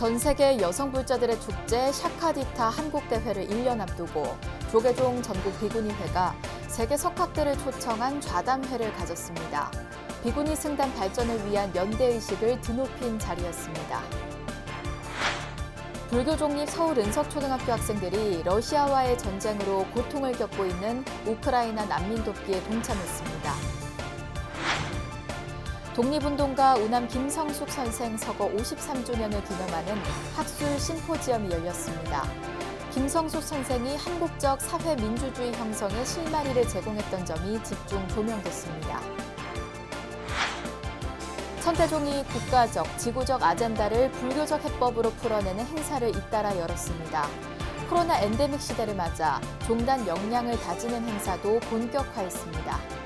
전 세계 여성 불자들의 축제 샤카디타 한국 대회를 1년 앞두고 조계종 전국 비구니회가 세계 석학들을 초청한 좌담회를 가졌습니다. 비구니 승단 발전을 위한 연대 의식을 드높인 자리였습니다. 불교 독립 서울 은석초등학교 학생들이 러시아와의 전쟁으로 고통을 겪고 있는 우크라이나 난민 돕기에 동참했습니다. 독립운동가 우남 김성숙 선생 서거 53주년을 기념하는 학술 심포지엄이 열렸습니다. 김성숙 선생이 한국적 사회 민주주의 형성의 실마리를 제공했던 점이 집중 조명됐습니다. 천태종이 국가적, 지구적 아젠다를 불교적 해법으로 풀어내는 행사를 잇따라 열었습니다. 코로나 엔데믹 시대를 맞아 종단 역량을 다지는 행사도 본격화했습니다.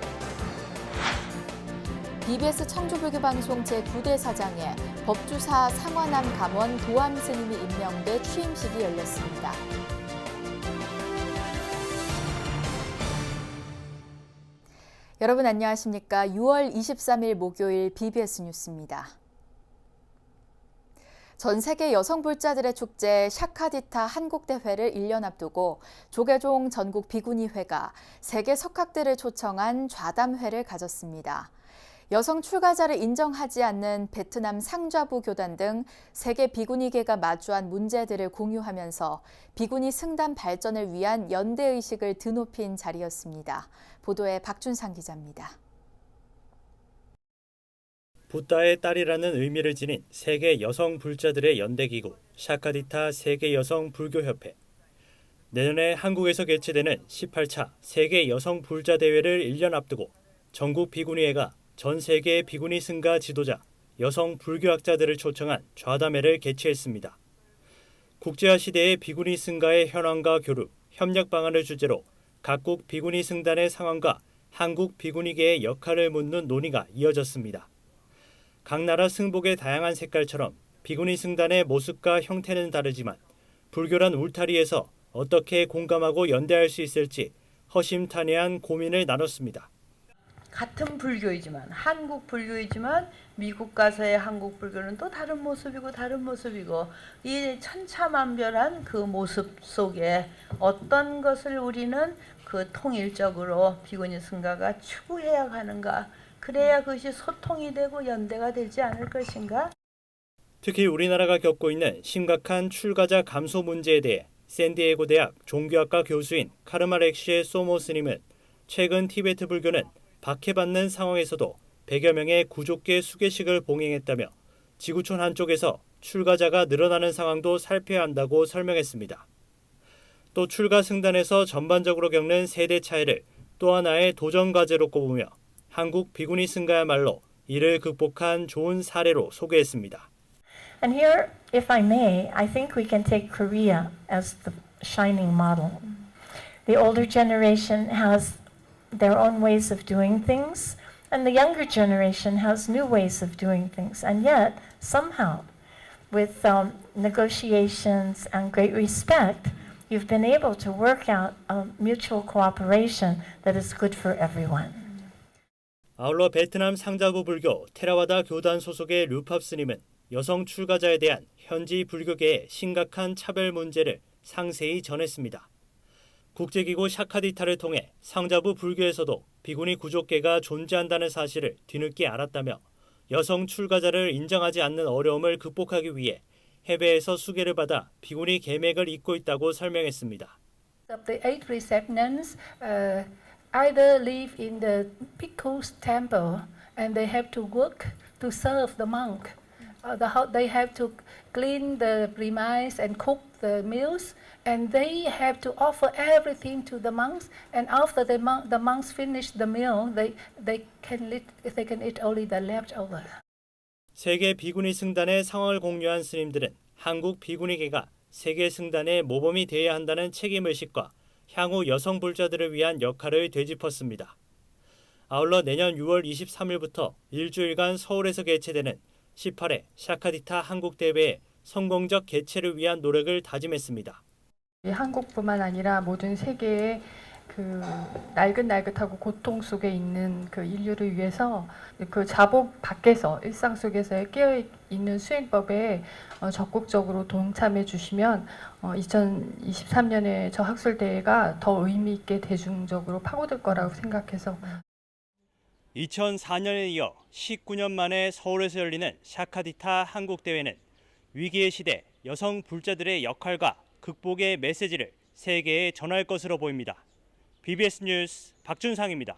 BBS 청주불교 방송 제9대 사장에 법주사 상화남 감원 도암 스님이 임명돼 취임식이 열렸습니다. 여러분 안녕하십니까? 6월 23일 목요일 BBS 뉴스입니다. 전 세계 여성 불자들의 축제 샤카디타 한국 대회를 1년 앞두고 조계종 전국 비구니회가 세계 석학들을 초청한 좌담회를 가졌습니다. 여성 출가자를 인정하지 않는 베트남 상좌부 교단 등 세계 비구니계가 마주한 문제들을 공유하면서 비구니 승단 발전을 위한 연대 의식을 드높인 자리였습니다. 보도에 박준상 기자입니다. 부다의 딸이라는 의미를 지닌 세계 여성 불자들의 연대기구 샤카디타 세계 여성 불교협회. 내년에 한국에서 개최되는 18차 세계 여성 불자 대회를 1년 앞두고 전국 비구니회가 전 세계 비구니 승가 지도자 여성 불교학자들을 초청한 좌담회를 개최했습니다. 국제화 시대의 비구니 승가의 현황과 교류, 협력 방안을 주제로 각국 비구니 승단의 상황과 한국 비구니계의 역할을 묻는 논의가 이어졌습니다. 각 나라 승복의 다양한 색깔처럼 비구니 승단의 모습과 형태는 다르지만 불교란 울타리에서 어떻게 공감하고 연대할 수 있을지 허심탄회한 고민을 나눴습니다. 같은 불교이지만 한국 불교이지만 미국 가서의 한국 불교는 또 다른 모습이고 다른 모습이고 이 천차만별한 그 모습 속에 어떤 것을 우리는 그 통일적으로 비구니 승가가 추구해야 하는가? 그래야 그것이 소통이 되고 연대가 되지 않을 것인가? 특히 우리나라가 겪고 있는 심각한 출가자 감소 문제에 대해 샌디에고 대학 종교학과 교수인 카르마 렉시의 소모 스님은 최근 티베트 불교는 박해받는 상황에서도 100여 명의 구족계 수계식을 봉행했다며 지구촌 한쪽에서 출가자가 늘어나는 상황도 살펴야 한다고 설명했습니다. 또 출가 승단에서 전반적으로 겪는 세대 차이를 또 하나의 도전 과제로 꼽으며 한국 비구니 승가야말로 이를 극복한 좋은 사례로 소개했습니다. And here, if I may, I think we can take Korea as the shining model. The older generation has their own ways of doing things, and the younger generation has new ways of doing things. And yet, somehow, with um, negotiations and great respect, you've been able to work out a mutual cooperation that is good for everyone. 아울러 베트남 상자부 불교 테라와다 교단 소속의 류팝 스님은 여성 출가자에 대한 현지 불교계의 심각한 차별 문제를 상세히 전했습니다. 국제기구 샤카디타를 통해 상자부 불교에서도 비구니 구족계가 존재한다는 사실을 뒤늦게 알았다며 여성 출가자를 인정하지 않는 어려움을 극복하기 위해 해외에서 수계를 받아 비구니 계맥을 잇고 있다고 설명했습니다. uh, either live in the Bhikkhu's temple and they have to work to serve the monk. Uh, the, they have to clean the premise and cook the meals, and they have to offer everything to the monks. And after the, monk, the monks finish the meal, they, they, can lit, they can eat only the leftover. 세계 비구니 승단의 상황을 공유한 스님들은 한국 비구니계가 세계 승단의 모범이 되어야 한다는 책임의식과 향후 여성 불자들을 위한 역할을 되짚었습니다. 아울러 내년 6월 23일부터 일주일간 서울에서 개최되는 18회 샤카디타 한국대회의 성공적 개최를 위한 노력을 다짐했습니다. 이 한국뿐만 아니라 모든 세계의 그 날긋날긋하고 고통 속에 있는 그 인류를 위해서 그 자복 밖에서 일상 속에서 깨어 있는 수행법에 어, 적극적으로 동참해 주시면 어, 2023년에 저 학술 대회가 더 의미 있게 대중적으로 파고들 거라고 생각해서 2004년에 이어 19년 만에 서울에서 열리는 샤카디타 한국 대회는 위기의 시대 여성 불자들의 역할과 극복의 메시지를 세계에 전할 것으로 보입니다. BBS 뉴스 박준상입니다.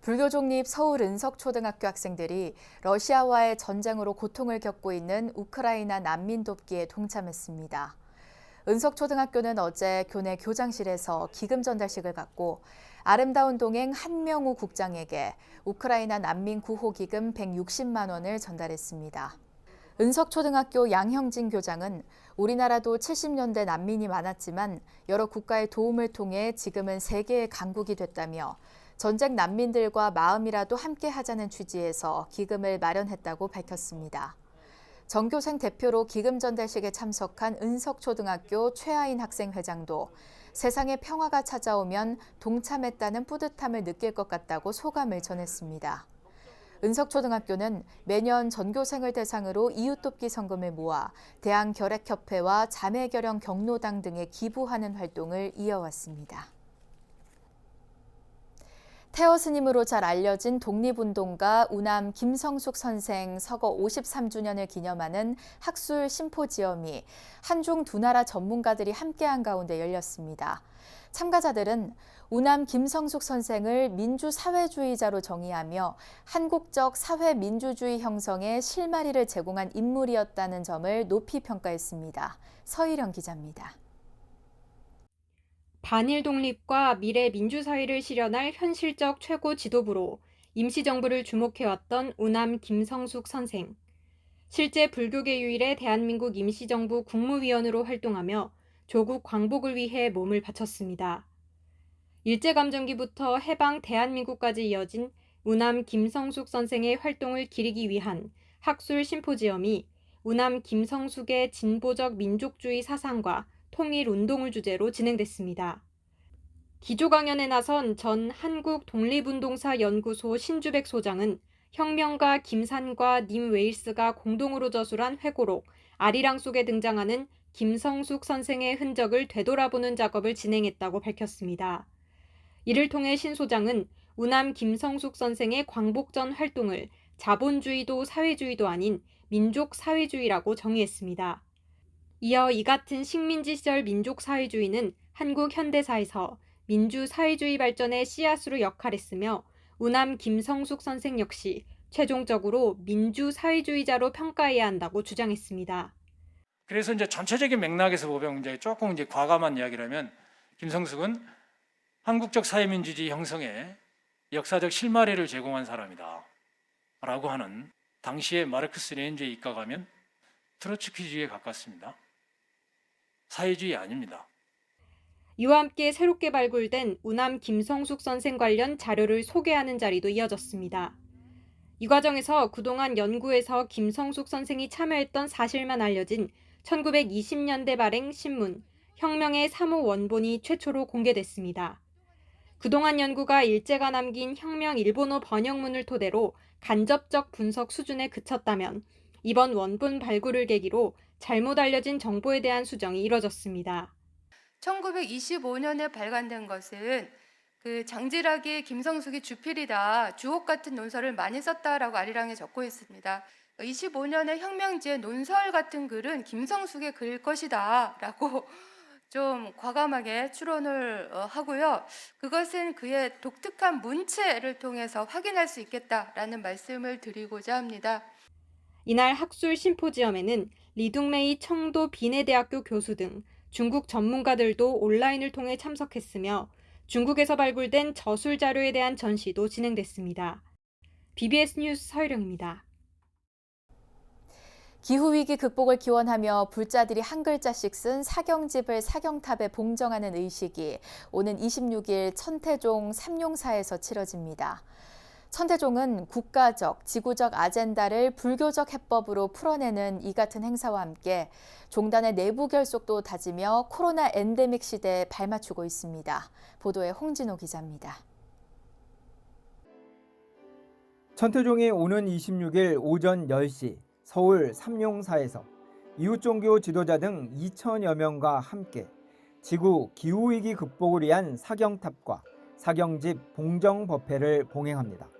불교 독립 서울 은석초등학교 학생들이 러시아와의 전쟁으로 고통을 겪고 있는 우크라이나 난민 돕기에 동참했습니다. 은석초등학교는 어제 교내 교장실에서 기금 전달식을 갖고 아름다운 동행 한명우 국장에게 우크라이나 난민 구호 기금 160만 원을 전달했습니다. 은석초등학교 양형진 교장은 우리나라도 70년대 난민이 많았지만 여러 국가의 도움을 통해 지금은 세계의 강국이 됐다며 전쟁 난민들과 마음이라도 함께 하자는 취지에서 기금을 마련했다고 밝혔습니다. 전교생 대표로 기금 전달식에 참석한 은석초등학교 최아인 학생 회장도 세상에 평화가 찾아오면 동참했다는 뿌듯함을 느낄 것 같다고 소감을 전했습니다. 은석초등학교는 매년 전교생을 대상으로 이웃돕기 성금을 모아 대한결핵협회와 자매결영 경로당 등에 기부하는 활동을 이어왔습니다. 태어 스님으로 잘 알려진 독립운동가 우남 김성숙 선생 서거 53주년을 기념하는 학술 심포지엄이 한중 두 나라 전문가들이 함께한 가운데 열렸습니다. 참가자들은 우남 김성숙 선생을 민주사회주의자로 정의하며 한국적 사회민주주의 형성에 실마리를 제공한 인물이었다는 점을 높이 평가했습니다. 서희령 기자입니다. 반일 독립과 미래 민주사회를 실현할 현실적 최고 지도부로 임시정부를 주목해왔던 우남 김성숙 선생. 실제 불교계 유일의 대한민국 임시정부 국무위원으로 활동하며 조국 광복을 위해 몸을 바쳤습니다. 일제감정기부터 해방 대한민국까지 이어진 우남 김성숙 선생의 활동을 기리기 위한 학술 심포지엄이 우남 김성숙의 진보적 민족주의 사상과 통일 운동을 주제로 진행됐습니다. 기조 강연에 나선 전 한국 독립운동사 연구소 신주백 소장은 혁명가 김산과 님 웨일스가 공동으로 저술한 회고록 아리랑 속에 등장하는 김성숙 선생의 흔적을 되돌아보는 작업을 진행했다고 밝혔습니다. 이를 통해 신 소장은 우남 김성숙 선생의 광복전 활동을 자본주의도 사회주의도 아닌 민족 사회주의라고 정의했습니다. 이어 이 같은 식민지 시절 민족 사회주의는 한국 현대사에서 민주 사회주의 발전의 씨앗으로 역할했으며 우남 김성숙 선생 역시 최종적으로 민주 사회주의자로 평가해야 한다고 주장했습니다. 그래서 이제 전체적인 맥락에서 보면 이제 조금 이제 과감한 이야기라면 김성숙은 한국적 사회민주주의 형성에 역사적 실마리를 제공한 사람이다. 라고 하는 당시의 마르크스 레닌주의 입각하면 트로츠키주의에 가깝습니다. 사회주의 아닙니다. 이와 함께 새롭게 발굴된 우남 김성숙 선생 관련 자료를 소개하는 자리도 이어졌습니다. 이 과정에서 그동안 연구에서 김성숙 선생이 참여했던 사실만 알려진 1920년대 발행 신문 혁명의 3호 원본이 최초로 공개됐습니다. 그동안 연구가 일제가 남긴 혁명 일본어 번역문을 토대로 간접적 분석 수준에 그쳤다면 이번 원본 발굴을 계기로 잘못 알려진 정보에 대한 수정이 이뤄졌습니다. 1925년에 발간된 것은 그 장지락이 김성숙이 주필이다 주옥 같은 논설을 많이 썼다라고 아리랑에 적고 있습니다. 25년의 혁명지의 논설 같은 글은 김성숙의 글일 것이다라고 좀 과감하게 추론을 어, 하고요. 그것은 그의 독특한 문체를 통해서 확인할 수 있겠다라는 말씀을 드리고자 합니다. 이날 학술 심포지엄에는 리둥메이 청도 비내대학교 교수 등 중국 전문가들도 온라인을 통해 참석했으며 중국에서 발굴된 저술 자료에 대한 전시도 진행됐습니다. BBS 뉴스 서유령입니다. 기후위기 극복을 기원하며 불자들이 한 글자씩 쓴 사경집을 사경탑에 봉정하는 의식이 오는 26일 천태종 삼용사에서 치러집니다. 천태종은 국가적, 지구적 아젠다를 불교적 해법으로 풀어내는 이 같은 행사와 함께 종단의 내부 결속도 다지며 코로나 엔데믹 시대에 발맞추고 있습니다. 보도에 홍진호 기자입니다. 천태종이 오는 26일 오전 10시 서울 삼용사에서 이웃 종교 지도자 등 2천여 명과 함께 지구 기후위기 극복을 위한 사경탑과 사경집 봉정법회를 봉행합니다.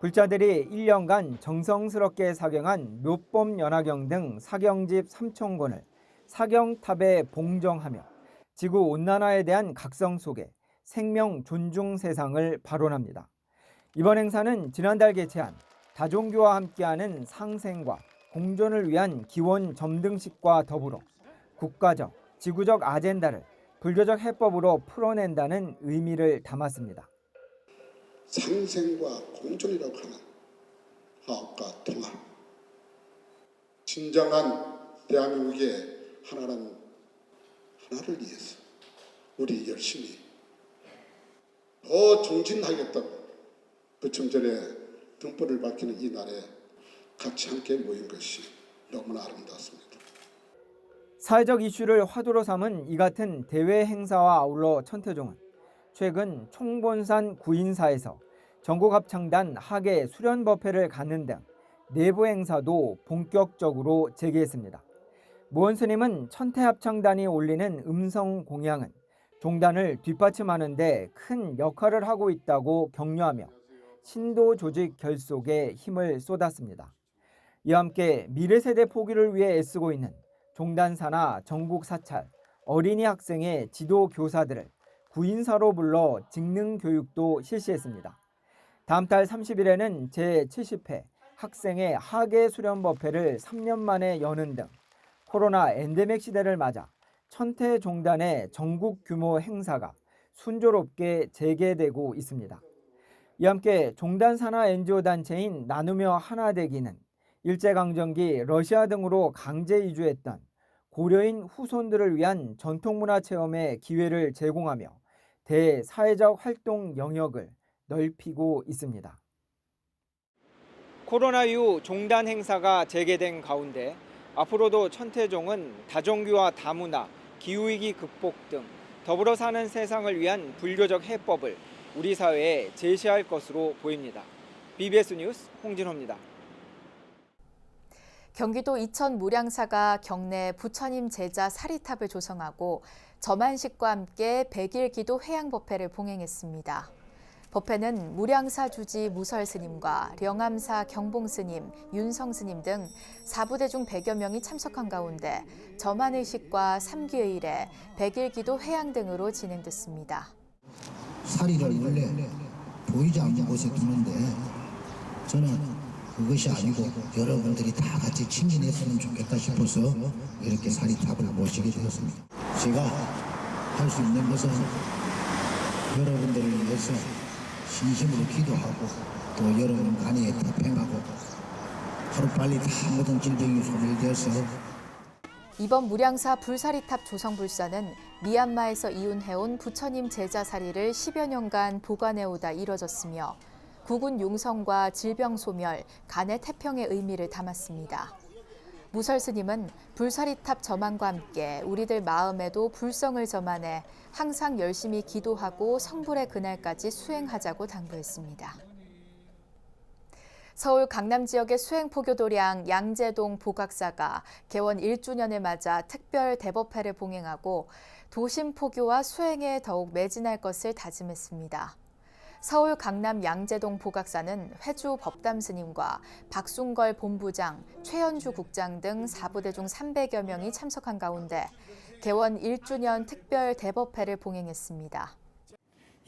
불자들이 1년간 정성스럽게 사경한 묘법 연화경 등 사경집 3천 권을 사경탑에 봉정하며 지구 온난화에 대한 각성 속에 생명 존중 세상을 발언합니다. 이번 행사는 지난달 개최한 다종교와 함께하는 상생과 공존을 위한 기원 점등식과 더불어 국가적, 지구적 아젠다를 불교적 해법으로 풀어낸다는 의미를 담았습니다. 상생과 공존이라고 하는 화합과 통합 진정한 대한민국의 하나라는 하나를 위해서 우리 열심히 더 정진하겠다고 부청절에 등불을 밝히는 이 날에 같이 함께 모인 것이 너무나 아름답습니다. 사회적 이슈를 화두로 삼은 이 같은 대외 행사와 아울러 천태종은 최근 총본산 구인사에서 전국 합창단 하계 수련 법회를 갖는 등 내부 행사도 본격적으로 재개했습니다. 무원 스님은 천태합창단이 올리는 음성 공양은 종단을 뒷받침하는 데 큰 역할을 하고 있다고 격려하며 신도 조직 결속에 힘을 쏟았습니다. 이와 함께 미래 세대 포기를 위해 애쓰고 있는 종단 산하 전국 사찰 어린이 학생의 지도 교사들을 구인사로 불러 직능 교육도 실시했습니다. 다음 달 30일에는 제70회 학생의 하계 수련 법회를 3년 만에 여는 등 코로나 엔데믹 시대를 맞아 천태 종단의 전국 규모 행사가 순조롭게 재개되고 있습니다. 이와 함께 종단 산하 NGO 단체인 나누며 하나 되기는 일제강점기 러시아 등으로 강제 이주했던 고려인 후손들을 위한 전통문화 체험의 기회를 제공하며 대사회적 활동 영역을 넓히고 있습니다. 코로나 이후 종단 행사가 재개된 가운데 앞으로도 천태종은 다종교와 다문화, 기후위기 극복 등 더불어 사는 세상을 위한 불교적 해법을 우리 사회에 제시할 것으로 보입니다. BBS 뉴스 홍진호입니다. 경기도 이천 무량사가 경내 부처님 제자 사리탑을 조성하고 점안식과 함께 백일 기도 회양 법회를 봉행했습니다. 법회는 무량사 주지 무설 스님과 령암사 경봉 스님, 윤성 스님 등 사부대 중 100여 명이 참석한 가운데 점안의식과 삼기의일에 백일 기도 회양 등으로 진행됐습니다. 사리를 원래 보이지 않는 곳에 두는데 저는 그것이 아니고 여러분들이 다 같이 친진했으면 좋겠다 싶어서 이렇게 사리탑을 모시게 되었습니다. 제가 할 수 있는 것은 여러분들을 위해서 진심으로 기도하고 또 여러분 간에 태평하고 하루빨리 다 모든 질병이 소멸되어서 이번 무량사 불사리탑 조성불사는 미얀마에서 이윤해온 부처님 제자사리를 10여 년간 보관해오다 이뤄졌으며 국군 용성과 질병 소멸, 간의 태평의 의미를 담았습니다. 무설 스님은 불사리탑 점안과 함께 우리들 마음에도 불성을 점안해 항상 열심히 기도하고 성불의 그날까지 수행하자고 당부했습니다. 서울 강남 지역의 수행 포교도량 양재동 보각사가 개원 1주년을 맞아 특별 대법회를 봉행하고 도심 포교와 수행에 더욱 매진할 것을 다짐했습니다. 서울 강남 양재동 보각사는 회주 법담 스님과 박순걸 본부장, 최현주 국장 등 사부대 중 300여 명이 참석한 가운데 개원 1주년 특별 대법회를 봉행했습니다.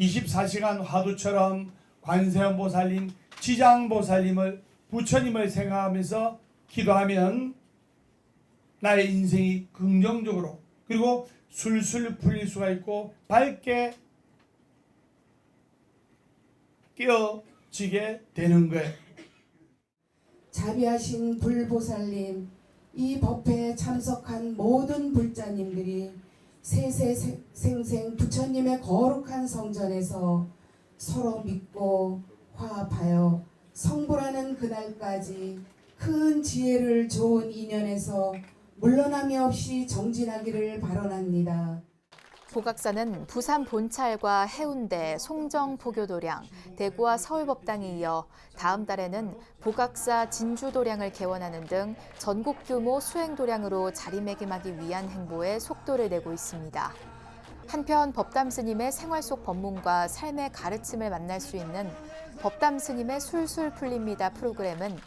24시간 화두처럼 관세음보살님, 지장보살님을 부처님을 생각하면서 기도하면 나의 인생이 긍정적으로 그리고 술술 풀릴 수가 있고 밝게 깨어지게 되는 거예요. 자비하신 불보살님, 이 법회에 참석한 모든 불자님들이 세세생생 부처님의 거룩한 성전에서 서로 믿고 화합하여 성불하는 그날까지 큰 지혜를 좋은 인연에서 물러남이 없이 정진하기를 발언합니다. 복악사는 부산 본찰과 해운대, 송정 포교도량, 대구와 서울법당에 이어 다음 달에는 복악사 진주도량을 개원하는 등 전국 규모 수행도량으로 자리매김하기 위한 행보에 속도를 내고 있습니다. 한편 법담 스님의 생활 속 법문과 삶의 가르침을 만날 수 있는 법담 스님의 술술 풀립니다 프로그램은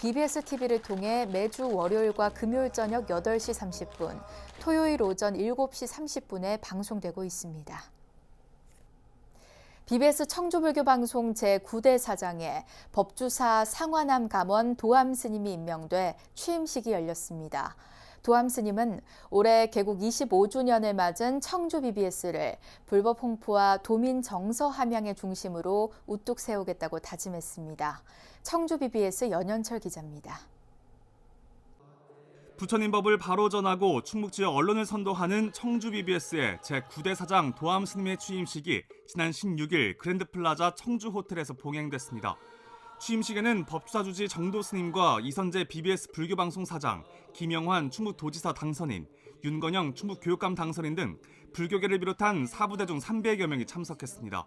BBS TV를 통해 매주 월요일과 금요일 저녁 8시 30분, 토요일 오전 7시 30분에 방송되고 있습니다. BBS 청주불교 방송 제9대 사장에 법주사 상화남 감원 도암 스님이 임명돼 취임식이 열렸습니다. 도암 스님은 올해 개국 25주년을 맞은 청주 BBS를 불법 홍보와 도민 정서 함양의 중심으로 우뚝 세우겠다고 다짐했습니다. 청주 BBS 연현철 기자입니다. 부처님 법을 바로 전하고 충북 지역 언론을 선도하는 청주 BBS의 제9대 사장 도암 스님의 취임식이 지난 16일 그랜드 플라자 청주 호텔에서 봉행됐습니다. 취임식에는 법주사 주지 정도 스님과 이선재 BBS 불교 방송 사장, 김영환 충북 도지사 당선인, 윤건영 충북 교육감 당선인 등 불교계를 비롯한 사부대중 300여 명이 참석했습니다.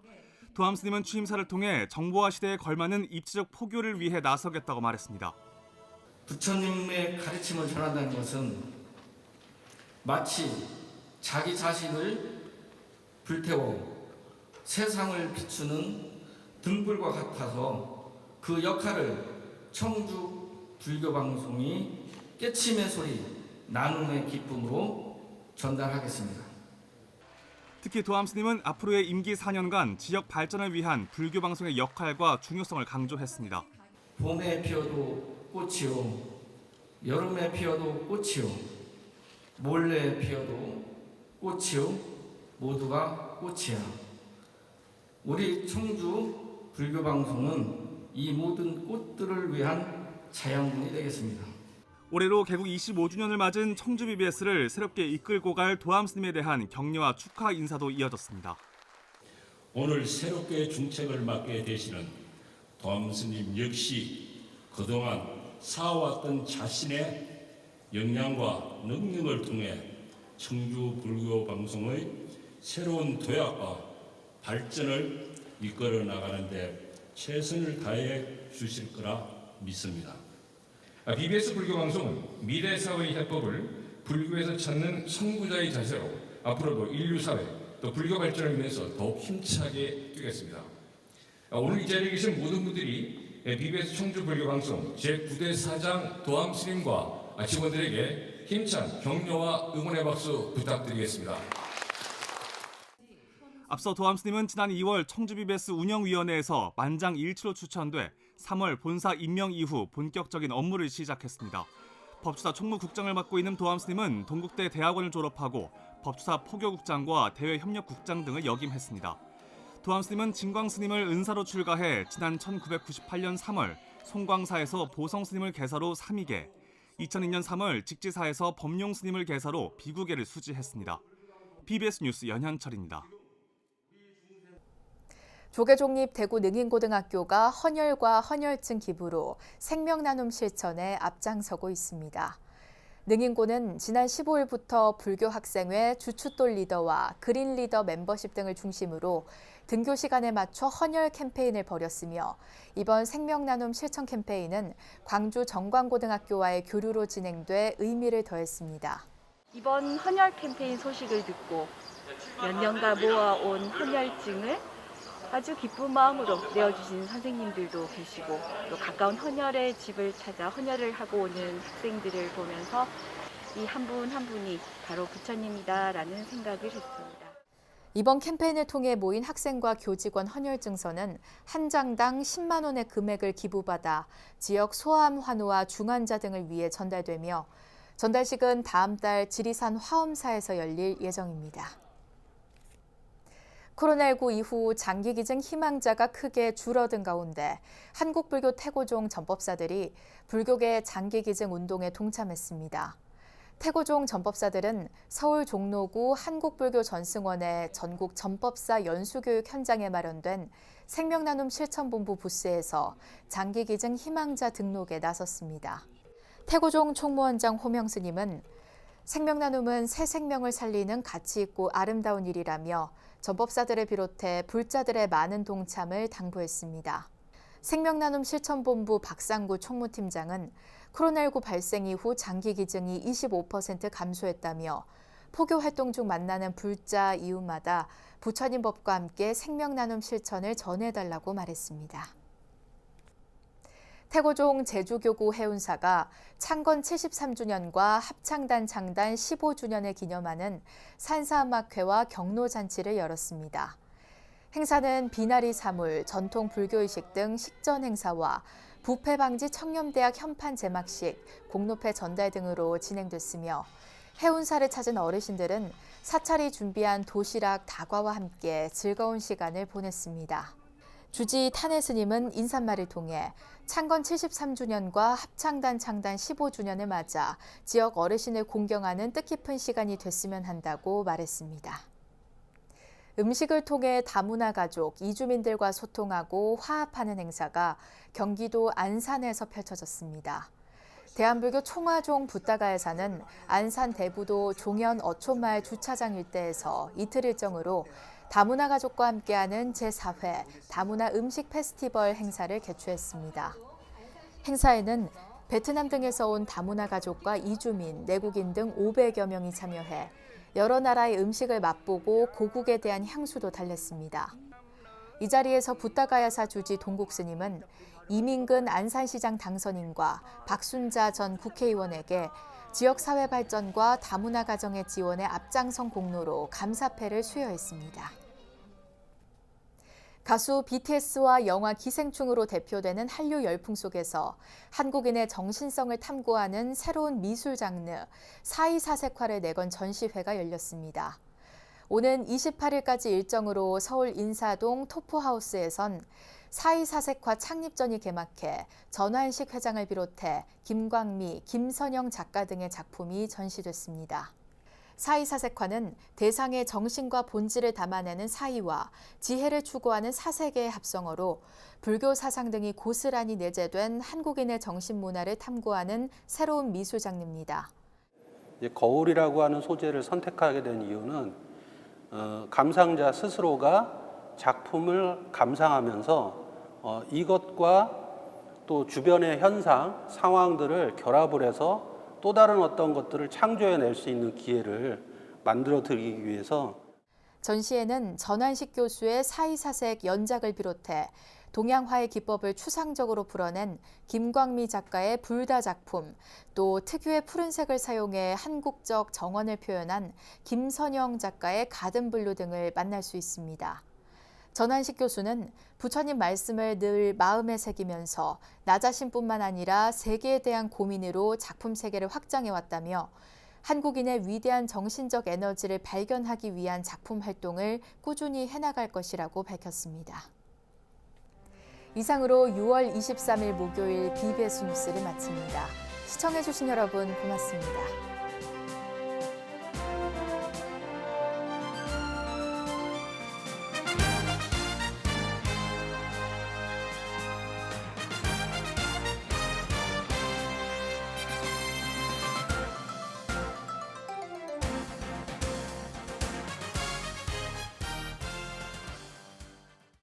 도암 스님은 취임사를 통해 정보화 시대에 걸맞는 입지적 포교를 위해 나서겠다고 말했습니다. 부처님의 가르침을 전한다는 것은 마치 자기 자신을 불태워 세상을 비추는 등불과 같아서 그 역할을 청주 불교방송이 깨침의 소리, 나눔의 기쁨으로 전달하겠습니다. 특히 도암 스님은 앞으로의 임기 4년간 지역 발전을 위한 불교 방송의 역할과 중요성을 강조했습니다. 봄에 피어도 꽃이요, 여름에 피어도 꽃이요, 몰래 피어도 꽃이요, 모두가 꽃이야. 우리 청주 불교 방송은 이 모든 꽃들을 위한 자양분이 되겠습니다. 올해로 개국 25주년을 맞은 청주 BBS를 새롭게 이끌고 갈 도암 스님에 대한 격려와 축하 인사도 이어졌습니다. 오늘 새롭게 중책을 맡게 되시는 도암 스님 역시 그동안 쌓아왔던 자신의 역량과 능력을 통해 청주 불교 방송의 새로운 도약과 발전을 이끌어 나가는데 최선을 다해 주실 거라 믿습니다. BBS 불교 방송은 미래 사회의 해법을 불교에서 찾는 선구자의 자세로 앞으로도 인류 사회 또 불교 발전을 위해서 더욱 힘차게 뛰겠습니다. 오늘 이 자리에 계신 모든 분들이 BBS 청주 불교 방송 제9대 사장 도암 스님과 직원들에게 힘찬 격려와 응원의 박수 부탁드리겠습니다. 앞서 도암 스님은 지난 2월 청주 BBS 운영위원회에서 만장 일치로 추천돼 3월 본사 임명 이후 본격적인 업무를 시작했습니다. 법주사 총무국장을 맡고 있는 도암 스님은 동국대 대학원을 졸업하고 법주사 포교국장과 대외협력국장 등을 역임했습니다. 도암 스님은 진광 스님을 은사로 출가해 지난 1998년 3월 송광사에서 보성 스님을 개사로 3위계, 2002년 3월 직지사에서 법룡 스님을 개사로 비구계를 수지했습니다. BBS 뉴스 연현철입니다. 조계종립 대구 능인고등학교가 헌혈과 헌혈증 기부로 생명나눔 실천에 앞장서고 있습니다. 능인고는 지난 15일부터 불교 학생회 주춧돌 리더와 그린 리더 멤버십 등을 중심으로 등교 시간에 맞춰 헌혈 캠페인을 벌였으며 이번 생명 나눔 실천 캠페인은 광주 정광고등학교와의 교류로 진행돼 의미를 더했습니다. 이번 헌혈 캠페인 소식을 듣고 몇 년간 모아온 헌혈증을 아주 기쁜 마음으로 내어주신 선생님들도 계시고 또 가까운 헌혈의 집을 찾아 헌혈을 하고 오는 학생들을 보면서 이 한분한 분이 바로 부처님이다라는 생각을 했습니다. 이번 캠페인을 통해 모인 학생과 교직원 헌혈 증서는 한 장당 10만 원의 금액을 기부받아 지역 소아암 환우와 중환자 등을 위해 전달되며 전달식은 다음 달 지리산 화엄사에서 열릴 예정입니다. 코로나19 이후 장기 기증 희망자가 크게 줄어든 가운데 한국불교 태고종 전법사들이 불교계 장기 기증 운동에 동참했습니다. 태고종 전법사들은 서울 종로구 한국불교 전승원의 전국 전법사 연수교육 현장에 마련된 생명나눔 실천본부 부스에서 장기기증 희망자 등록에 나섰습니다. 태고종 총무원장 호명스님은 생명나눔은 새 생명을 살리는 가치 있고 아름다운 일이라며 전법사들을 비롯해 불자들의 많은 동참을 당부했습니다. 생명나눔 실천본부 박상구 총무팀장은 코로나19 발생 이후 장기 기증이 25% 감소했다며 포교 활동 중 만나는 불자 이웃마다 부처님 법과 함께 생명나눔 실천을 전해달라고 말했습니다. 태고종 제주교구 해운사가 창건 73주년과 합창단 창단 15주년을 기념하는 산사음악회와 경로잔치를 열었습니다. 행사는 비나리 사물, 전통 불교의식 등 식전 행사와 부패 방지 청렴대학 현판 제막식, 공로패 전달 등으로 진행됐으며 해운사를 찾은 어르신들은 사찰이 준비한 도시락 다과와 함께 즐거운 시간을 보냈습니다. 주지 탄해 스님은 인사말을 통해 창건 73주년과 합창단 창단 15주년을 맞아 지역 어르신을 공경하는 뜻깊은 시간이 됐으면 한다고 말했습니다. 음식을 통해 다문화 가족, 이주민들과 소통하고 화합하는 행사가 경기도 안산에서 펼쳐졌습니다. 대한불교 총화종 붓다가에 사는 안산 대부도 종현 어촌마을 주차장 일대에서 이틀 일정으로 다문화 가족과 함께하는 제4회 다문화 음식 페스티벌 행사를 개최했습니다. 행사에는 베트남 등에서 온 다문화 가족과 이주민, 내국인 등 500여 명이 참여해 여러 나라의 음식을 맛보고 고국에 대한 향수도 달랬습니다. 이 자리에서 붓다가야사 주지 동국 스님은 이민근 안산시장 당선인과 박순자 전 국회의원에게 지역 사회 발전과 다문화 가정의 지원에 앞장선 공로로 감사패를 수여했습니다. 가수 BTS와 영화 기생충으로 대표되는 한류 열풍 속에서 한국인의 정신성을 탐구하는 새로운 미술 장르 사이사색화를 내건 전시회가 열렸습니다. 오는 28일까지 일정으로 서울 인사동 토포하우스에선 사이사색화 창립전이 개막해 전환식 회장을 비롯해 김광미, 김선영 작가 등의 작품이 전시됐습니다. 사이사색화는 대상의 정신과 본질을 담아내는 사이와 지혜를 추구하는 사색의 합성어로 불교 사상 등이 고스란히 내재된 한국인의 정신 문화를 탐구하는 새로운 미술 장르입니다. 거울이라고 하는 소재를 선택하게 된 이유는 어, 감상자 스스로가 작품을 감상하면서 어, 이것과 또 주변의 현상, 상황들을 결합을 해서 또 다른 어떤 것들을 창조해낼 수 있는 기회를 만들어 드리기 위해서 전시회는 전환식 교수의 사이사색 연작을 비롯해 동양화의 기법을 추상적으로 풀어낸 김광미 작가의 불다 작품, 또 특유의 푸른색을 사용해 한국적 정원을 표현한 김선영 작가의 가든블루 등을 만날 수 있습니다. 전환식 교수는 부처님 말씀을 늘 마음에 새기면서 나 자신뿐만 아니라 세계에 대한 고민으로 작품 세계를 확장해 왔다며 한국인의 위대한 정신적 에너지를 발견하기 위한 작품 활동을 꾸준히 해나갈 것이라고 밝혔습니다. 이상으로 6월 23일 목요일 BBS 뉴스를 마칩니다. 시청해주신 여러분 고맙습니다.